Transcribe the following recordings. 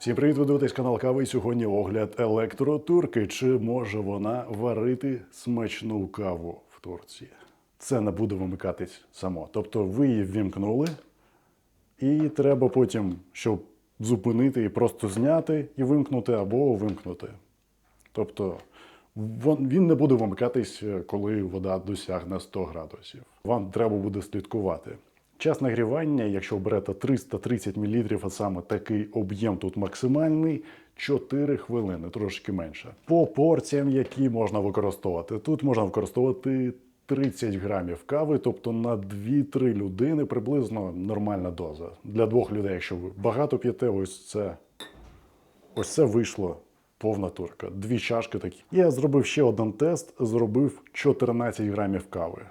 Всім привіт, ви дивитесь канал Кави. Сьогодні огляд електротурки. Чи може вона варити смачну каву в Турції? Це не буде вимикатись само. Тобто ви її ввімкнули, і треба потім, щоб зупинити і просто зняти і вимкнути або вимкнути. Тобто він не буде вимикатись, коли вода досягне 100 градусів. Вам треба буде слідкувати. Час нагрівання, якщо берете 330 мл, а саме такий об'єм тут максимальний, 4 хвилини, трошки менше. По порціям, які можна використовувати. Тут можна використовувати 30 грамів кави, тобто на 2-3 людини приблизно нормальна доза. Для двох людей, якщо ви багато п'єте, ось це Ось це вийшло повна турка. Дві чашки такі. Я зробив ще один тест, зробив 14 грамів кави.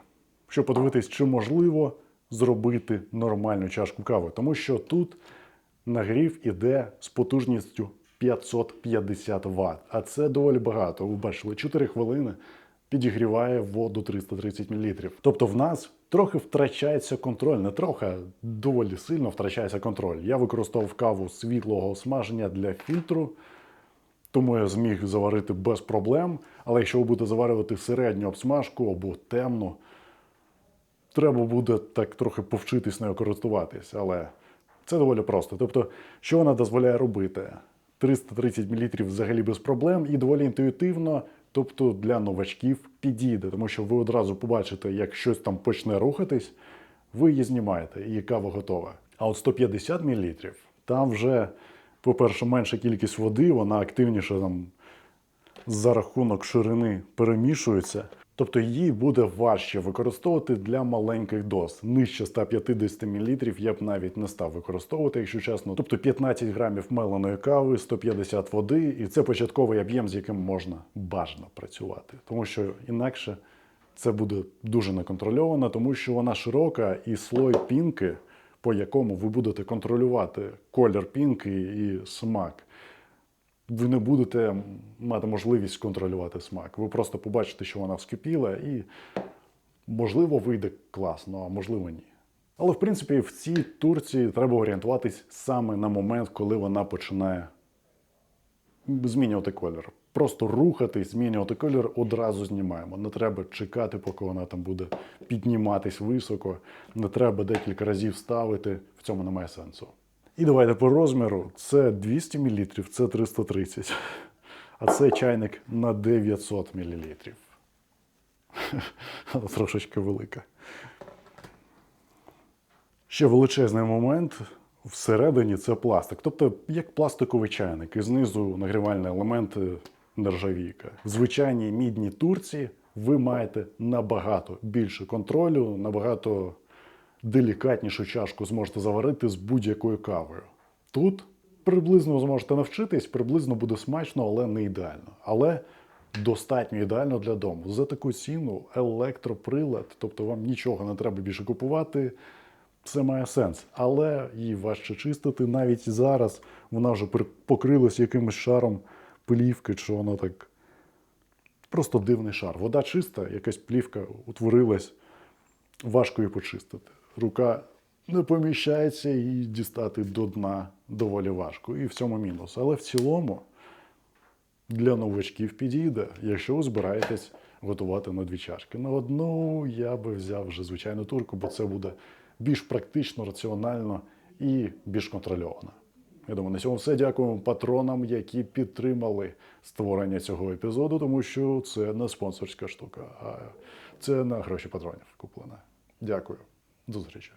Щоб подивитись, чи можливо зробити нормальну чашку кави. Тому що тут нагрів іде з потужністю 550 Вт. А це доволі багато. Ви бачили, 4 хвилини підігріває воду 330 мл. Тобто в нас трохи втрачається контроль, не трохи, а доволі сильно втрачається контроль. Я використовував каву світлого смаження для фільтру, тому я зміг заварити без проблем. Але якщо ви будете заварювати середню обсмажку або темну, треба буде так трохи повчитись нею користуватись. Але це доволі просто. Тобто, що вона дозволяє робити? 330 мл взагалі без проблем і доволі інтуїтивно. Тобто для новачків підійде, тому що ви одразу побачите, як щось там почне рухатись, ви її знімаєте, і кава готова. А от 150 мл, там вже, по-перше, менша кількість води, вона активніше там за рахунок ширини перемішується. Тобто її буде важче використовувати для маленьких доз. Нижче 150 мл я б навіть не став використовувати, якщо чесно. Тобто 15 грамів меленої кави, 150 води, і це початковий об'єм, з яким можна бажано працювати. Тому що інакше це буде дуже неконтрольовано, тому що вона широка і слой пінки, по якому ви будете контролювати колір пінки і смак ви не будете мати можливість контролювати смак. Ви просто побачите, що вона вскипіла, і можливо вийде класно, а можливо ні. Але в принципі в цій турці треба орієнтуватись саме на момент, коли вона починає змінювати колір. Просто рухатись, змінювати колір одразу знімаємо. Не треба чекати, поки вона там буде підніматись високо. Не треба декілька разів ставити. В цьому немає сенсу. І давайте по розміру. Це 200 мл, це 330. А це чайник на 900 мл. Трошечки велика. Ще величезний момент всередині це пластик. Тобто, як пластиковий чайник, і знизу нагрівальні елементи нержавійка. В звичайній мідній турці ви маєте набагато більше контролю, набагато делікатнішу чашку зможете заварити з будь-якою кавою. Тут приблизно зможете навчитись, приблизно буде смачно, але не ідеально. Але достатньо ідеально для дому. За таку ціну електроприлад, тобто вам нічого не треба більше купувати. Це має сенс, але її важче чистити. Навіть зараз вона вже покрилась якимось шаром плівки, чи вона так просто дивний шар. Вода чиста, якась плівка утворилась, важко її почистити. Рука не поміщається і дістати до дна доволі важко. І в цьому мінус. Але в цілому для новачків підійде, якщо ви збираєтесь готувати на дві чашки. На одну я би взяв вже звичайну турку, бо це буде більш практично, раціонально і більш контрольовано. Я думаю, на цьому все. Дякуємо патронам, які підтримали створення цього епізоду, тому що це не спонсорська штука, а це на гроші патронів куплена. Дякую. До зустрічі.